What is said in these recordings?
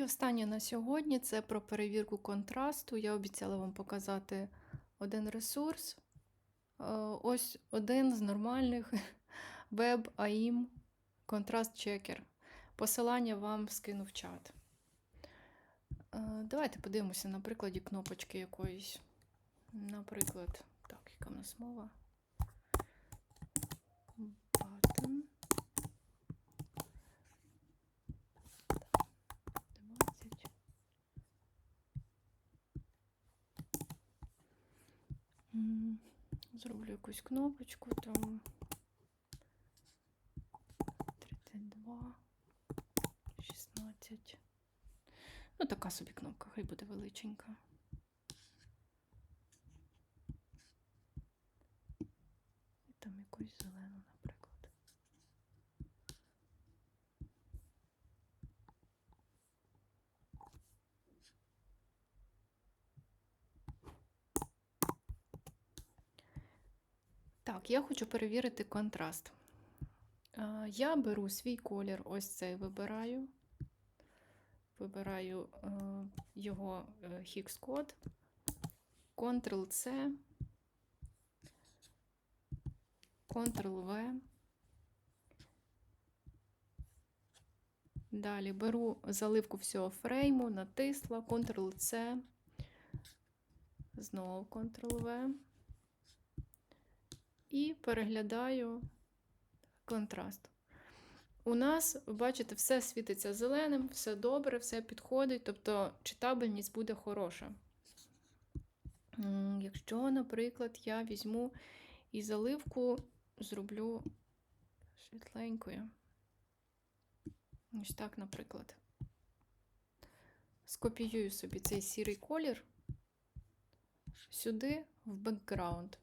І останнє на сьогодні це про перевірку контрасту. Я обіцяла вам показати один ресурс. Е, Ось один з нормальних Web AIM контраст чекер. Посилання вам скину в чат. Е, Давайте подивимося на прикладі кнопочки якоїсь. Наприклад, так, яка в нас мова? Button. Зроблю якусь кнопочку там. 32, 16. Ну, така собі кнопка, хай буде величенька. І там якусь зелену, наприклад. Так, я хочу перевірити контраст. Е, Я беру свій колір, ось цей вибираю. Вибираю е, його е, Hex-код, Ctrl-C, Ctrl-V. Далі беру заливку всього фрейму, натисла, Ctrl-C, знову Ctrl-V. І переглядаю контраст. У нас, бачите, все світиться зеленим, все добре, все підходить, тобто читабельність буде хороша. Якщо, наприклад, я візьму і заливку зроблю світленькою. Ось так, наприклад. Скопіюю собі цей сірий колір сюди, в бекграунд.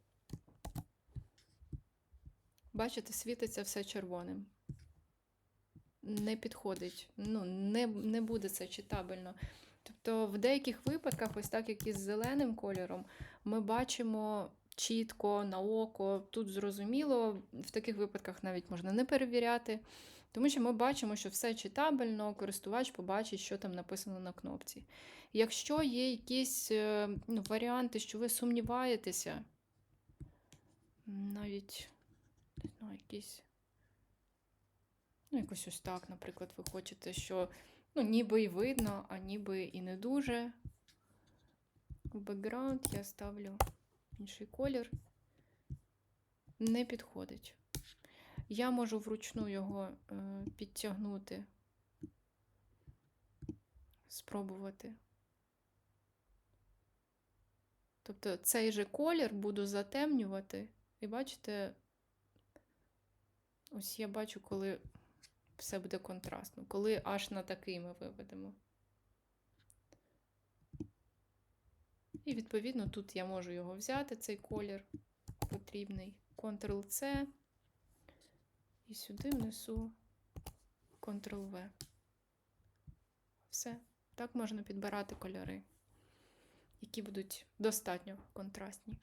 Бачите, світиться все червоним. Не підходить. Ну, не, не буде це читабельно. Тобто, в деяких випадках, ось так як із зеленим кольором, ми бачимо чітко на око, тут зрозуміло, в таких випадках навіть можна не перевіряти, тому що ми бачимо, що все читабельно, користувач побачить, що там написано на кнопці. Якщо є якісь е, ну, варіанти, що ви сумніваєтеся, навіть не знаю, якісь. Ну, якось ось так, наприклад, ви хочете, що ну, ніби і видно, а ніби і не дуже. В бекграунд я ставлю інший колір. Не підходить. Я можу вручну його е, підтягнути, спробувати. Тобто цей же колір буду затемнювати, і бачите, ось я бачу, коли все буде контрастно, коли аж на такий ми виведемо. І, відповідно, тут я можу його взяти, цей колір потрібний. Ctrl-C. І сюди внесу Ctrl-V. Все. Так можна підбирати кольори, які будуть достатньо контрастні.